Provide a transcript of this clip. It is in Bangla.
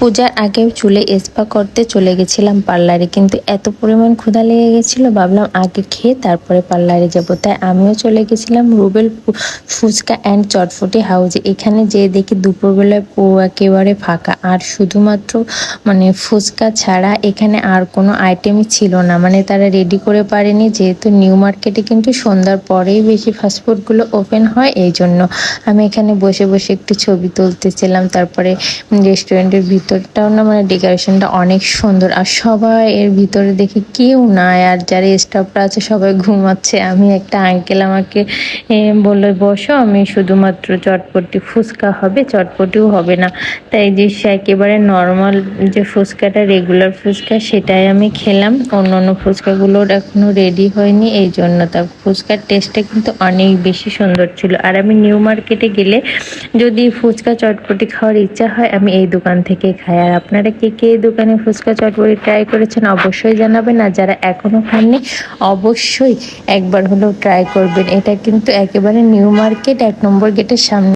পূজার আগেও চুলে স্পা করতে চলে গেছিলাম পার্লারে, কিন্তু এত পরিমাণ ক্ষুধা লেগে গেছিল, ভাবলাম আগে খেয়ে তারপরে পার্লারে যাব। তাই আমিও চলে গেছিলাম রুবেল ফুচকা অ্যান্ড চটফটি হাউজে। এখানে যেয়ে দেখি দুপুরবেলায় একেবারে ফাঁকা। আর শুধুমাত্র মানে ফুচকা ছাড়া এখানে আর কোনো আইটেমই ছিল না। মানে তারা রেডি করে পারেনি, যেহেতু নিউ মার্কেটে কিন্তু সন্ধ্যার পরেই বেশি ফাস্টফুডগুলো ওপেন হয় এই জন্য আমি এখানে বসে বসে একটু ছবি তুলতেছিলাম। তারপরে রেস্টুরেন্টের ভিতরটাও না মানে ডেকোরেশনটা অনেক সুন্দর। আর সবাই এর ভিতরে দেখি কেউ নাই আর যারা স্টাফরা আছে সবাই ঘুমাচ্ছে। আমি একটা আঙ্কেল আমাকে এ, বলল বসো আমি শুধুমাত্র চটপটি ফুচকা হবে চটপটিও হবে না। তাই যে একেবারে নর্মাল যে ফুচকাটা রেগুলার ফুচকা সেটাই আমি খেলাম। অন্য অন্য ফুচকাগুলোর এখনও রেডি হয়নি এই জন্য তা ফুচকার টেস্টটা কিন্তু অনেক বেশি সুন্দর ছিল। আর আমি নিউ মার্কেটে গেলে যদি ফুচকা চটপটি খাওয়ার ইচ্ছা হয় আমি এই দোকান থেকে খাই আর আপনারা কে কে দোকানে ফুচকা চটপটি ট্রাই করেছেন অবশ্যই জানাবেন, আর যারা এখনও খাননি, অবশ্যই একবার হলেও ট্রাই করবেন। এটা কিন্তু একেবারে নিউ মার্কেট এক নম্বর গেটের সামনে।